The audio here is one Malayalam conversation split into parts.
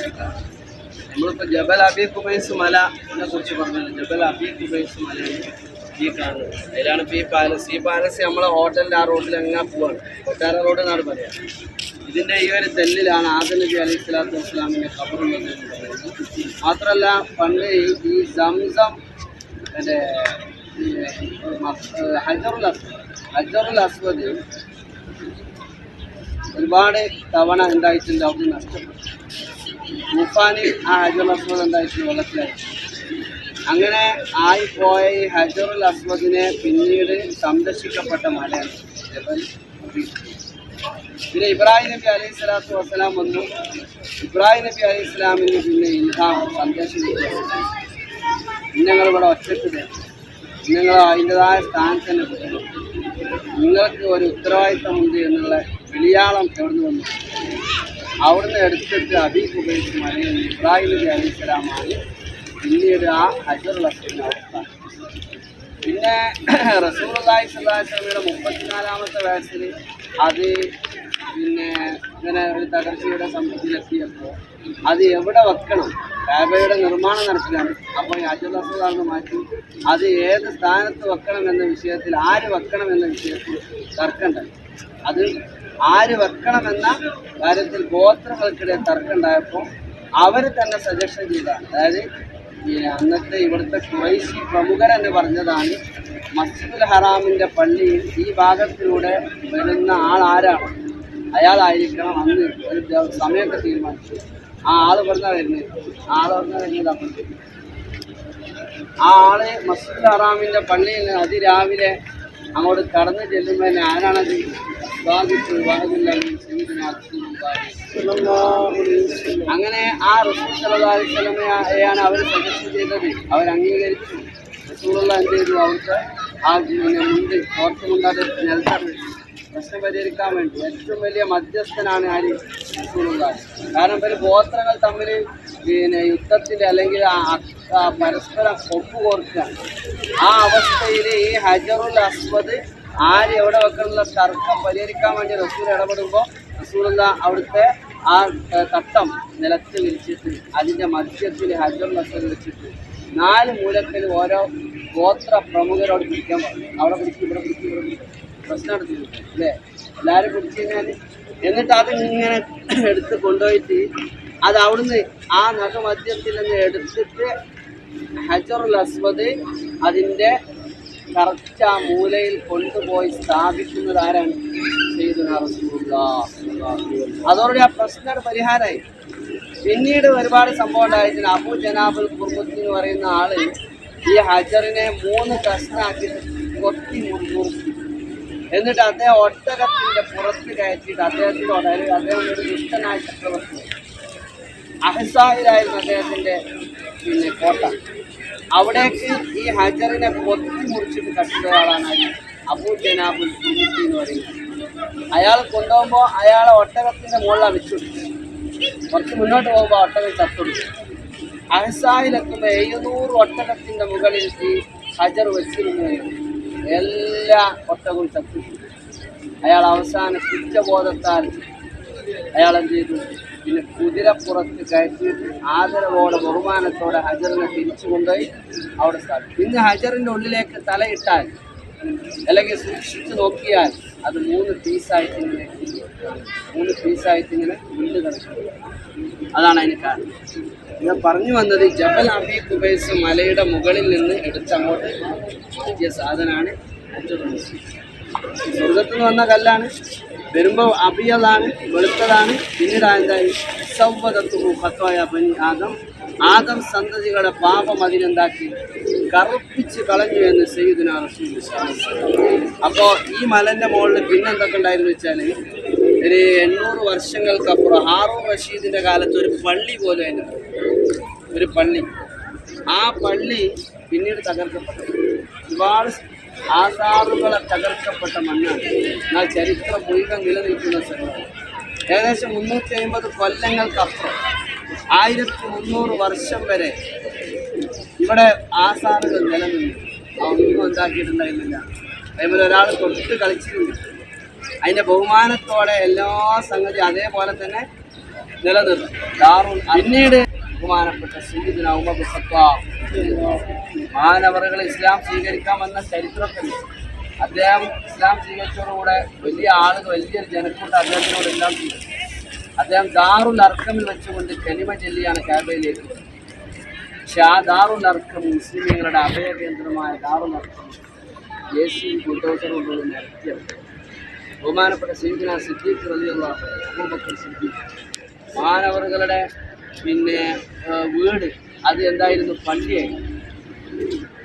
നമ്മളിപ്പോ ജബൽ അബി കുബൈസ് മലനെ കുറിച്ച് പറഞ്ഞല്ലോ. ജബൽ അബി മലയാണ് ഈ കാണുന്നത് അതിലാണ് ഇപ്പോൾ ഈ പാലസ്. ഈ പാലസ് നമ്മളെ ഹോട്ടലിന്റെ ആ റോഡിൽ എങ്ങനെ പോവാണ്. കൊട്ടാര റോഡ് എന്നാണ് പറയാ. ഇതിന്റെ ഈ ഒരു തെല്ലിലാണ് ആദം നബി അലൈഹി സ്വലാത്തു എന്ന് പറയുന്നത്. മാത്രമല്ല പണ്ട് ഈ സംസം മ- ഹജറുൽ അസ്വദ്. ഹജറുൽ അസ്വദ് ഒരുപാട് തവണ ഉണ്ടായിട്ടുണ്ട് അവിടെ നഷ്ടപ്പെട്ടു. തൂഫാന് ആ ഹജറുൽ അസ്വദ് എന്തായിരുന്നു വെള്ളത്തിലായി? അങ്ങനെ ആയിപ്പോയ ഈ ഹജറുൽ അസ്വദിനെ പിന്നീട് സംരക്ഷിക്കപ്പെട്ട മലയാണ് പിന്നെ ഇബ്രാഹിം നബി അലൈഹി സ്വലാത്തു വസ്സലാം വന്നു. ഇബ്രാഹിം നബി അലൈഹി സ്വലാമിന് പിന്നെ ഇൽഹാം സന്ദേശം. നിങ്ങൾ ഒറ്റയ്ക്ക് നിങ്ങൾ അതിന്റെതായ സ്ഥാനത്ത് തന്നെ നിങ്ങൾക്ക് ഒരു ഉത്തരവാദിത്തമുണ്ട് എന്നുള്ള വെളിയാളം എവിടുന്ന് വന്നു? അവിടുന്ന് എടുത്തിട്ട് അബീസ് ഉപയോഗിച്ച് മലയിൽ ഇബ്രാഹിം നബി അലൈഹി സ്വലാമാണ് പിന്നീട് ആ ഹജറുൽ അസ്വദിനെ അവസ്ഥ. പിന്നെ അലൈഹി വസല്ലമയുടെ മുപ്പത്തിനാലാമത്തെ വയസ്സിൽ അത് പിന്നെ ഇങ്ങനെ ഒരു തകർച്ചയുടെ സമൃദ്ധിയിലെത്തിയപ്പോൾ അത് എവിടെ വെക്കണം? കാബയുടെ നിർമ്മാണം നടക്കുകയാണ് അപ്പോൾ അജുൽ മാറ്റി അത് ഏത് സ്ഥാനത്ത് വെക്കണം എന്ന വിഷയത്തിൽ ആര് വെക്കണം എന്ന വിഷയത്തിൽ തർക്കമുണ്ടായി അത് ആര് വെക്കണമെന്ന കാര്യത്തിൽ ഗോത്രങ്ങൾക്കിടെ തർക്കമുണ്ടായപ്പോൾ അവർ തന്നെ സജഷൻ ചെയ്ത അതായത് ഈ അന്നത്തെ ഇവിടുത്തെ കുറേശി പ്രമുഖരെന്ന് പറഞ്ഞതാണ് മസ്ജിദുൽ ഹറാമിന്റെ പള്ളിയിൽ ഈ ഭാഗത്തിലൂടെ വരുന്ന ആൾ ആരാണ്? അയാളായിരിക്കണം അന്ന് ഒരു സമയത്തെ തീരുമാനിച്ചു ആ ആൾ പറഞ്ഞാൽ വരുന്നത് ആ ആൾ പറഞ്ഞാ വരുന്നത് അപ്പം ആ ആൾ മസ്ജിദുൽ ഹറാമിന്റെ പള്ളിയിൽ അതിരാവിലെ അങ്ങോട്ട് കടന്നു ചെല്ലുമ്പോൾ തന്നെ സയ്യിദുനാ റസൂലുള്ളാഹി അങ്ങനെ ആ റസൂസലമയാണ് അവർ സജസ്റ്റ് ചെയ്തത്. അവർ അംഗീകരിച്ചു. റസൂലുള്ള എന്ത് ചെയ്തു? അവർക്ക് ആ മുണ്ട് തോർത്ത് മുണ്ടാതെ നിലത്തത് പ്രശ്നം പരിഹരിക്കാൻ വേണ്ടി ഏറ്റവും വലിയ മധ്യസ്ഥനാണ് ആര്? റസൂലുള്ളാഹി കാരണം ഇവർ ഗോത്രങ്ങൾ തമ്മിൽ പിന്നെ യുദ്ധത്തിൽ അല്ലെങ്കിൽ പരസ്പരം പരസ്പരം ഒപ്പുകോർക്കുക. ആ അവസ്ഥയിൽ ഈ ഹജറുൽ അസ്വദ് ആര് എവിടെ വെക്കണമെന്നുള്ള തർക്കം പരിഹരിക്കാൻ വേണ്ടി റസൂൽ ഇടപെടുമ്പോൾ റസൂലുള്ള അവിടുത്തെ ആ തട്ടം നിലത്ത് വിരിച്ചിട്ട് അതിന്റെ മധ്യത്തിൽ ഹജറുൽ അസ്വദ് വെച്ചിട്ട് നാല് മൂലത്തിൽ ഓരോ ഗോത്ര പ്രമുഖരോട് പിടിക്കാൻ പറഞ്ഞു. അവിടെ പിടിക്കും ഇവിടെ പിടിക്കും ഇവിടെ പിടിക്കും. പ്രശ്നം നടത്തി അല്ലേ? എല്ലാവരും പിടിച്ചു കഴിഞ്ഞാൽ എന്നിട്ട് ഇങ്ങനെ എടുത്ത് കൊണ്ടുപോയിട്ട് അത് അവിടുന്ന് ആ നഖമദ്യത്തിൽ നിന്ന് എടുത്തിട്ട് ഹജറുൽ അസ്വദ് അതിന്റെ കറക്റ്റ് ആ മൂലയിൽ കൊണ്ടുപോയി സ്ഥാപിക്കുന്നത് ആരാണ്. അതോടെ ആ പ്രശ്നം പരിഹാരമായി. പിന്നീട് ഒരുപാട് സംഭവം ഉണ്ടായിട്ടുണ്ട്. അബു ജനാബുൽ കുർബത്ത് എന്ന് പറയുന്ന ആൾ ഈ ഹജറിനെ മൂന്ന് കഷ്ണാക്കി കൊത്തി മുറുക്കി എന്നിട്ട് അദ്ദേഹം ഒട്ടകത്തിന്റെ പുറത്ത് കയറ്റിയിട്ട് അദ്ദേഹത്തിനോട് അതായത് അദ്ദേഹം ഒരു ദുഷ്ടനായ ചക്രവർത്തി അഹസായിലായിരുന്നു അദ്ദേഹത്തിന്റെ പിന്നെ കോട്ട. അവിടേക്ക് ഈ ഹജറിനെ കൊത്തി മുറിച്ചിട്ട് കട്ടിയ ആളാണ്? അബൂ ജനാബുൽ എന്ന് പറയുന്നത്. അയാൾ കൊണ്ടുപോകുമ്പോൾ അയാളെ ഒട്ടകത്തിന്റെ മുകളിലാണ് വെച്ചുകൊടുക്കും കുറച്ച് മുന്നോട്ട് പോകുമ്പോൾ ഒട്ടകം ചത്തൊടുക്കും അഹസായിലെത്തുമ്പോൾ എഴുന്നൂറ് ഒട്ടകത്തിന്റെ മുകളിൽ ഈ ഹജർ വെച്ചിരുന്നു എല്ലാ ഒട്ടകവും ചത്തു അയാൾ അവസാന കുറ്റബോധത്താൽ അയാൾ എന്ത് ചെയ്തു? പിന്നെ കുതിരപ്പുറത്ത് കയറ്റിയിട്ട് ആദരവോടെ ബഹുമാനത്തോടെ ഹജറിനെ തിരിച്ചു കൊണ്ടുപോയി അവിടെ സ്ഥാപിച്ചു. ഇന്ന് ഹജറിന്റെ ഉള്ളിലേക്ക് തലയിട്ടാൽ അല്ലെങ്കിൽ സൂക്ഷിച്ചു നോക്കിയാൽ അത് മൂന്ന് പീസായിട്ട് ഇങ്ങനെ മൂന്ന് പീസായിട്ട് ഇങ്ങനെ ഉള്ളിൽ കിടക്കും അതാണ് അതിന് കാരണം. ഞാൻ പറഞ്ഞു വന്നത് ജബൽ അബി കുബൈസ് മലയുടെ മുകളിൽ നിന്ന് എടുത്തങ്ങോട്ട് എത്തിയ സാധനമാണ് സ്വർഗത്തിൽ നിന്ന് വന്ന കല്ലാണ് വരുമ്പോൾ അബിയതാണ് വെളുത്തതാണ് പിന്നീട് എന്തായി ഭക്തമായ ബനി ആദം. ആദം സന്തതികളുടെ പാപം അതിനെന്താക്കി? കറുപ്പിച്ച് കളഞ്ഞു എന്ന് സയ്യിദുന റസൂൽ അപ്പോൾ ഈ മലന്റെ മുകളിൽ പിന്നെന്തൊക്കെ ഉണ്ടായിരുന്നു വെച്ചാൽ ഒരു എണ്ണൂറ് വർഷങ്ങൾക്കപ്പുറം ഹാറൂൺ റഷീദിന്റെ കാലത്ത് ഒരു പള്ളി പോലെ അതിനുണ്ട് ഒരു പള്ളി. ആ പള്ളി പിന്നീട് തകർക്കപ്പെട്ടു. ഒരുപാട് ആധാറുകളെ തകർക്കപ്പെട്ട മണ്ണാണ്. എന്നാൽ ചരിത്ര മുഴുവൻ നിലനിൽക്കുന്ന സ്ഥലമാണ്. ഏകദേശം മുന്നൂറ്റി അമ്പത് കൊല്ലങ്ങൾക്കപ്പുറം ആയിരത്തി മുന്നൂറ് വർഷം വരെ ഇവിടെ ആസാറുകൾ നിലനിന്നു. അതൊന്നും എന്താക്കിയിട്ടുണ്ടായിരുന്നില്ല അതേപോലെ ഒരാൾ തൊട്ട് കളിച്ചിരുന്നു അതിന്റെ ബഹുമാനത്തോടെ എല്ലാ സംഗതി അതേപോലെ തന്നെ നിലനിർത്തും. ദാറുൽ പിന്നീട് ബഹുമാനപ്പെട്ട ഖത്താബ്. മാനവറുകൾ ഇസ്ലാം സ്വീകരിക്കാമെന്ന ചരിത്രത്തിൽ അദ്ദേഹം ഇസ്ലാം സ്വീകരിച്ചതോടുകൂടെ വലിയ ആളുകൾ വലിയൊരു ജനക്കൂട്ടം അദ്ദേഹത്തിനോട് എല്ലാം ചെയ്തു. അദ്ദേഹം ദാറുൽ അർക്കമിൽ വെച്ചുകൊണ്ട് കനിമ ചൊല്ലിയാണ് കാബയിലേക്ക്. പക്ഷെ ആ ദാറുൽ അർക്കം മുസ്ലിമീങ്ങളുടെ അഭയകേന്ദ്രമായ ദാറുൽ അർക്കം യേശുവും ബുൾഡോസറും നടത്തിയത് ബഹുമാനപ്പെട്ട സീദിന സിദ്ദീഖ് റലിയുള്ള അബൂബക്കർ സിദ്ദീഖ്. മാനവറുകളുടെ പിന്നെ വീട് അത് എന്തായിരുന്നു? പള്ളിയായി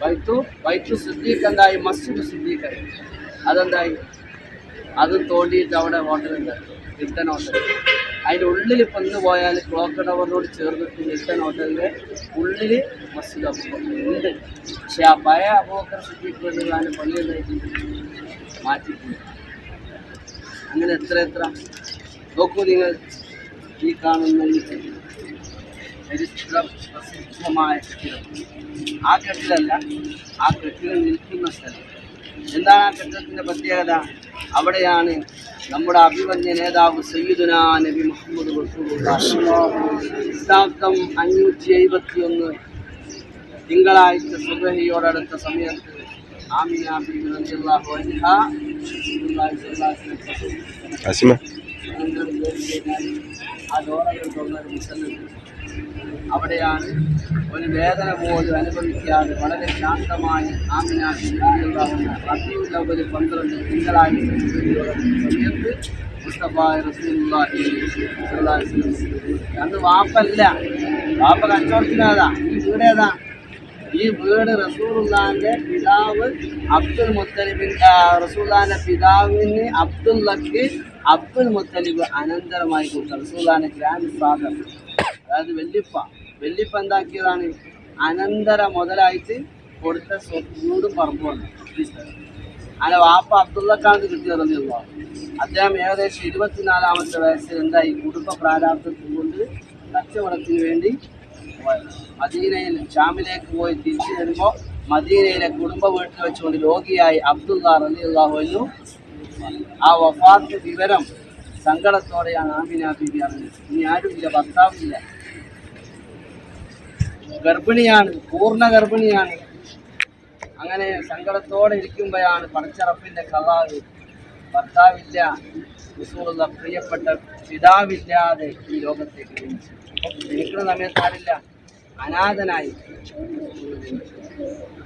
വൈത്തു വൈത്തു സിദ്ദീഖ് എന്തായി? മസ്ജിദ് സിദ്ദീഖായി അതെന്തായി? അത് തോണ്ടിയിട്ട് അവിടെ ഹോട്ടലുണ്ട് ഹിൽട്ടൺ ഹോട്ടൽ. അതിന്റെ ഉള്ളിൽ ഇപ്പം പോയാൽ ക്ലോക്ക് ടവറിനോട് ചേർന്നിട്ട് ഹിൽട്ടൺ ഹോട്ടലിന്റെ ഉള്ളിൽ മസ്ജിദ് ഉണ്ട്. പക്ഷെ ആ പഴയ അബൂബക്കർ സിദ്ദീഖ് വേണ്ടി പള്ളി എന്തായിട്ട് മാറ്റിയിട്ടുണ്ട് അങ്ങനെ എത്ര എത്ര നോക്കൂ നിങ്ങൾ ഈ കാണുന്ന ഈ. ചരിത്ര പ്രസിദ്ധമായ കെട്ടിടം ആ കെട്ടിടമല്ല ആ കെട്ടിടം നിൽക്കുന്ന സ്ഥലം. എന്താണ് ആ കെട്ടിടത്തിന്റെ പ്രത്യേകത? അവിടെയാണ് നമ്മുടെ അഭിമന്യ നേതാവ് സയ്യിദുന നബി മുഹമ്മദ് ശതാബ്ദം അഞ്ഞൂറ്റി എഴുപത്തി ഒന്ന് തിങ്കളാഴ്ച സുബഹിയോടടുത്ത സമയത്ത് ആമിന കഴിഞ്ഞാൽ ആ ഡോറകൾ തുറന്നൊരു മുസല്ലുണ്ട് അവിടെയാണ് ഒരു വേദന പോലും അനുഭവിക്കാതെ വളരെ ശാന്തമായി ആമിനാക്കി റബിയുള്ളവര് പന്ത്രണ്ട് തിങ്കളാഴ്ച സമയത്ത് മുസ്തഫായ റസൂലുള്ളാഹി. അന്ന് വാപ്പല്ല. വാപ്പ കച്ചവടത്തിനേതാ ഈ വീട് ഏതാ ഈ വീട് റസൂലുള്ളാന്റെ പിതാവ് അബ്ദുൽ മുത്തലിബിൻ റസൂലുള്ളാന്റെ പിതാവിന് അബ്ദുള്ളക്ക് അബ്ദുൽ മുത്തലിബ് അനന്തരമായി കൊടുത്ത. റസൂലാന ഗ്രാൻഡ് ഫാദർ അതായത് വെല്ലിപ്പ വെല്ലിപ്പ എന്താക്കിയതാണ്? അനന്തര മുതലായിട്ട് കൊടുത്ത വീടും സ്ഥലം അങ്ങനെ വാപ്പ അബ്ദുള്ളക്കാണ് കിട്ടിയതെന്നുള്ള അദ്ദേഹം ഏകദേശം ഇരുപത്തിനാലാമത്തെ വയസ്സിൽ എന്തായി? കുടുംബ പ്രാരാബ്ദത്തിൽ കൊണ്ട് കച്ചവടത്തിന് വേണ്ടി പോയത്. മദീനയിൽ ഷാമിലേക്ക് പോയി തിരിച്ചു വരുമ്പോൾ മദീനയിലെ കുടുംബ വീട്ടിൽ വെച്ചുകൊണ്ട് രോഗിയായി അബ്ദുള്ള റലി അള്ളാഹുവിനു ആ വഫാത്ത് വിവരം സങ്കടത്തോടെയാണ് ആമിന ബിബി അറിഞ്ഞത്. ഇനി ആരുമില്ല ഭർത്താവില്ല ഗർഭിണിയാണ് പൂർണ ഗർഭിണിയാണ്. അങ്ങനെ സങ്കടത്തോടെ ഇരിക്കുമ്പോഴാണ് പടച്ചറപ്പിന്റെ കഥാവ് ഭർത്താവില്ല റസൂലുള്ള പ്രിയപ്പെട്ട പിതാവില്ലാതെ ഈ ലോകത്തേക്ക് ജനിക്കുന്ന സമയത്ത് ആരില്ല? അനാഥനായി.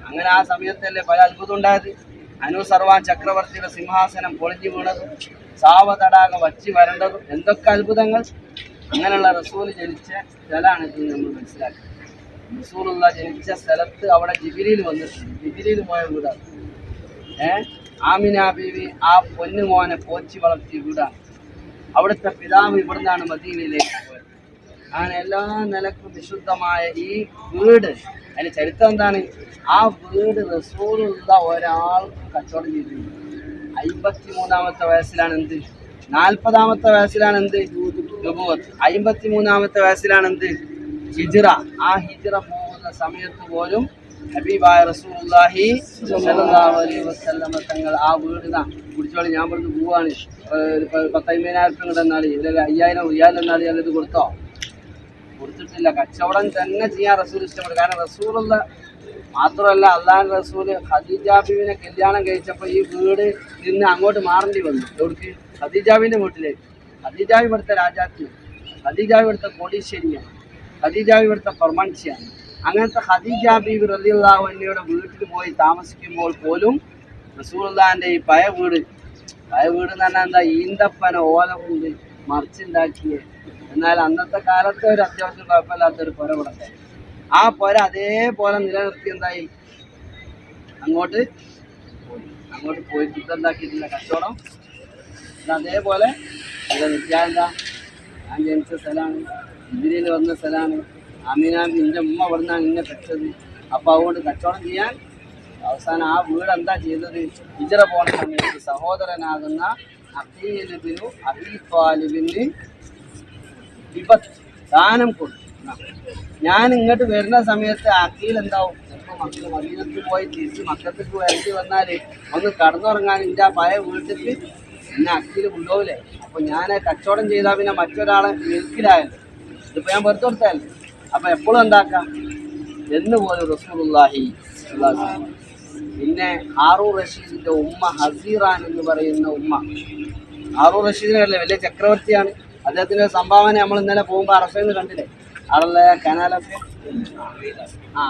അങ്ങനെ ആ സമയത്തല്ലേ പല അത്ഭുതം ഉണ്ടായത്. അനു സർവാൻ ചക്രവർത്തിയുടെ സിംഹാസനം പൊളിഞ്ഞു വീണതും സാവ തടാകം വച്ചി വരേണ്ടതും എന്തൊക്കെ അത്ഭുതങ്ങൾ? അങ്ങനെയുള്ള റസൂൽ ജനിച്ച സ്ഥലമാണ് ഇത് നമ്മൾ മനസ്സിലാക്കുന്നത്. റസൂലുള്ള ജനിച്ച സ്ഥലത്ത് അവിടെ ജിബിരിയിൽ വന്നിട്ടുണ്ട്. ജിബിരിയിൽ പോയ വീടാണ്. ഏ? ആമിന ബീവി ആ പൊന്നു മോനെ പോച്ചി വളർത്തിയ വീടാണ്. അവിടുത്തെ പിതാവ് ഇവിടുന്നാണ് മദീനയിലേക്ക് പോയത്. അങ്ങനെ എല്ലാ നിലക്കും വിശുദ്ധമായ ഈ വീട്. അതിന്റെ ചരിത്രം എന്താണ്? ആ വീട് റസൂലുള്ള ഒരാൾക്ക് കച്ചവടം ചെയ്തിരുന്നു. അമ്പത്തി മൂന്നാമത്തെ വയസ്സിലാണ് എന്ത്? നാൽപ്പതാമത്തെ വയസ്സിലാണ് എന്ത്? നബുവത്ത്. അമ്പത്തി മൂന്നാമത്തെ വയസ്സിലാണ് എന്ത്? ഹിജിറ. ആ ഹിജിറ പോകുന്ന സമയത്ത് പോലും ഹബീബായ റസൂലുള്ളാഹി സ്വല്ലല്ലാഹു അലൈഹി വസല്ലമ തങ്ങൾ ആ വീടിനാ കുടിച്ചോളി. ഞാൻ ഇവിടുന്ന് പോവാണ്. പത്തയ്യായിരം എന്നാളി ഇതിൽ അയ്യായിരം റിയാൽ എന്നാൽ ഞാനിത് കൊടുത്തോ? കൊടുത്തിട്ടില്ല. കച്ചവടം തന്നെ ചെയ്യാൻ റസൂൽ ഇഷ്ടപ്പെടും. കാരണം റസൂലുള്ള മാത്രമല്ല അള്ളാൻ റസൂൽ ഹദീജാബിവിനെ കല്യാണം കഴിച്ചപ്പോൾ ഈ വീട് നിന്ന് അങ്ങോട്ട് മാറേണ്ടി വന്നു. എവിടേക്ക്? ഹദീജാബിന്റെ വീട്ടിലേക്ക് ഹദീജാബി ഇവിടുത്തെ രാജാക്ക് ഹദീജാബി ഇവിടുത്തെ കോടീശ്വരിയാണ്. ഹദീജാബി ഇവിടുത്തെ ഫർമാൻസിയാണ് അങ്ങനത്തെ ഖദീജാബി റലിയുള്ളാഹുവിന്റെ വീട്ടിൽ പോയി താമസിക്കുമ്പോൾ പോലും റസൂലുള്ളാന്റെ ഈ പഴയ വീട് പഴയ വീട് എന്ന് പറഞ്ഞാൽ എന്താ? ഈന്തപ്പന ഓല കൊണ്ട് മറിച്ചുണ്ടാക്കിയ എന്നാൽ അന്നത്തെ കാലത്ത് ഒരു അത്യാവശ്യം കുഴപ്പമില്ലാത്തൊരു പുര ഇവിടെ ആ പുര അതേപോലെ നിലനിർത്തി എന്തായി? അങ്ങോട്ട് പോയി. അങ്ങോട്ട് പോയി ഇതെന്താക്കിയിട്ടില്ല കച്ചവടം. അതേപോലെ നിലനിർത്തി. എന്താ? ഞാൻ ജനിച്ച സ്ഥലമാണ് ഇന്ദിരിയിൽ വന്ന സ്ഥലമാണ്. അമീന എന്റെ ഉമ്മ അവിടുന്നാണ് നിന്നെ പെട്ടത് അപ്പോൾ അതുകൊണ്ട് കച്ചവടം ചെയ്യാൻ അവസാനം ആ വീട് എന്താ ചെയ്തത്? ഇജറ പോണ സമയത്ത് സഹോദരനാകുന്ന അബീലിബിനു അബീ താലിബിന് വിപത്ത്. ദാനം കൊടുക്കുന്ന ഞാൻ ഇങ്ങോട്ട് വരുന്ന സമയത്ത് അക്കീൽ എന്താവും? ചിലപ്പോൾ മദീനത്ത് പോയി തിരിച്ച് മക്കത്തേക്ക് വരേണ്ടി വന്നാൽ ഒന്ന് കടന്നുറങ്ങാൻ എന്റെ ആ പഴയ വീട്ടിൽ എന്നെ അക്കീൽ കൊണ്ടുപോകില്ലേ അപ്പോൾ ഞാൻ കച്ചവടം ചെയ്താൽ പിന്നെ മറ്റൊരാളെ മിൽക്കിലായല്ലോ ഇതിപ്പോ ഞാൻ വെറുതെ കൊടുത്തതല്ലേ? അപ്പൊ എപ്പോഴും എന്താക്കാം? എന്ന് പോലെ റസൂലുള്ളാഹി. പിന്നെ ആറു റഷീദിന്റെ ഉമ്മ ഹസീറാൻ എന്ന് പറയുന്ന ഉമ്മ. ആറു റഷീദിനല്ലേ വലിയ ചക്രവർത്തിയാണ്. അദ്ദേഹത്തിന്റെ സംഭാവന നമ്മൾ ഇന്നലെ പോകുമ്പോൾ അറഫയിൽ നിന്ന് കണ്ടില്ലേ? അവിടെ കനാലൊക്കെ. ആ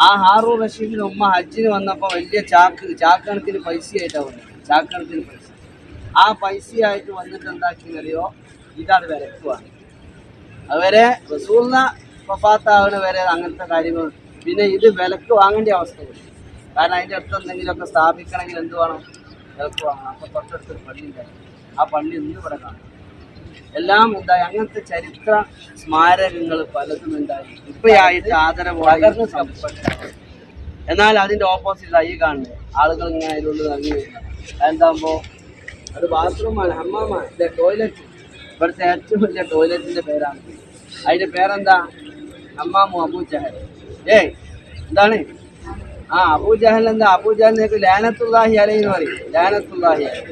ആ. ഹാറൂർ റഷീദിന്റെ ഉമ്മ ഹജ്ജിന് വന്നപ്പോൾ വലിയ ചാക്ക് ചാക്ക് കണക്കിന് പൈസയായിട്ടാണ് വന്നത്. ചാക്ക് പൈസ. ആ പൈസയായിട്ട് വന്നിട്ട് എന്താക്കിയെന്നറിയോ? ഇതാണ് വിലക്കുവാണ്. അതുവരെ റസൂലിന വഫാത്താവുന്ന വരെ അങ്ങനത്തെ കാര്യങ്ങൾ. പിന്നെ ഇത് വിലക്ക് വാങ്ങേണ്ട അവസ്ഥ വരും കാരണം അതിന്റെ അടുത്ത് എന്തെങ്കിലുമൊക്കെ സ്ഥാപിക്കണമെങ്കിൽ എന്ത് വേണം? വിലക്ക് വാങ്ങണം. അപ്പോൾ തൊട്ടടുത്തൊരു പള്ളി ഉണ്ടായിരുന്നു ആ പള്ളി ഇന്ന് ഇവിടെ കാണും. എല്ലാം ഉണ്ടായി. അങ്ങനത്തെ ചരിത്ര സ്മാരകങ്ങൾ പലതും ഉണ്ടായി. ഇപ്പോഴായിട്ട് ആദരവായി എന്നാൽ അതിന്റെ ഓപ്പോസിറ്റ് ഈ കാണുന്നത്. ആളുകൾ ഇങ്ങനെ അതിനുള്ളിൽ ഇറങ്ങി വരുന്നത് എന്താകുമ്പോൾ അത് ബാത്റൂമാണ് ഹമ്മാമാണ് ഇല്ല ടോയ്ലറ്റ് ഇവിടുത്തെ ഏറ്റവും വലിയ ടോയ്ലറ്റിന്റെ പേരാണ്. അതിന്റെ പേരെന്താ? ഹമ്മാമു അബൂ ജഹൽ. ഏയ് എന്താണ്? ആ അബൂ ജഹൽ എന്താ? അബൂ ജഹലിനേക്ക് ലാനത്തുല്ലാഹി അലൈ എന്ന് പറയും. ലാനത്തുല്ലാഹി അലൈ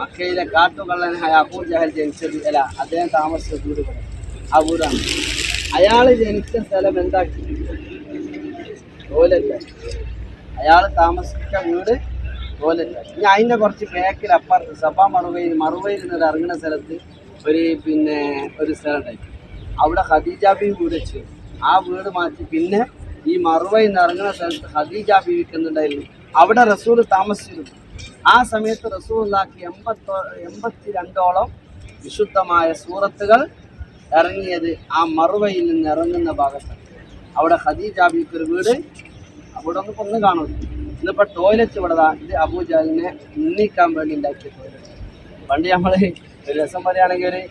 മക്കയിലെ കാട്ടുകള്ളനായ അബൂ ജഹൽ ജനിച്ചത് അല്ല അദ്ദേഹം താമസിച്ച വീട് ഇവിടെ. ആ വീടാണ് അയാൾ ജനിച്ച സ്ഥലം എന്താക്കി? തോലല്ല അയാൾ താമസിച്ച വീട് തോലല്ല ഇനി അതിന്റെ കുറച്ച് ബാക്കിൽ അപ്പുറത്ത് സഭ മറുവയിൽ മറുവയിൽ നിന്ന് ഇറങ്ങുന്ന സ്ഥലത്ത് ഒരു പിന്നെ ഒരു സ്ഥലം ഉണ്ടായി അവിടെ ഖദീജ ബി വീട് വെച്ചു. ആ വീട് മാറ്റി. പിന്നെ ഈ മറുവയിൽ നിന്ന് ഇറങ്ങുന്ന സ്ഥലത്ത് ഖദീജ ബി എന്തുണ്ടായിരുന്നു? അവിടെ റസൂൽ താമസിച്ചിരുന്നു. ആ സമയത്ത് റസൂലാക്കി എൺപത്തോ എൺപത്തി രണ്ടോളം വിശുദ്ധമായ സൂറത്തുകൾ ഇറങ്ങിയത് ആ മറുവയിൽ നിന്ന് ഇറങ്ങുന്ന ഭാഗത്താണ്. അവിടെ ഖദീജ ബീവിക്ക് ഒരു വീട്. അവിടെ ഒന്ന് കൊന്നു കാണുന്നു ഇന്നിപ്പോൾ ടോയ്ലറ്റ് ഇവിടെ ഇത് അബൂജാലിനെ ഉന്നിക്കാൻ വേണ്ടി ഉണ്ടാക്കിയ ടോയ്ലറ്റ് പണ്ട് നമ്മൾ ഒരു രസം പറയുകയാണെങ്കിൽ ഒരു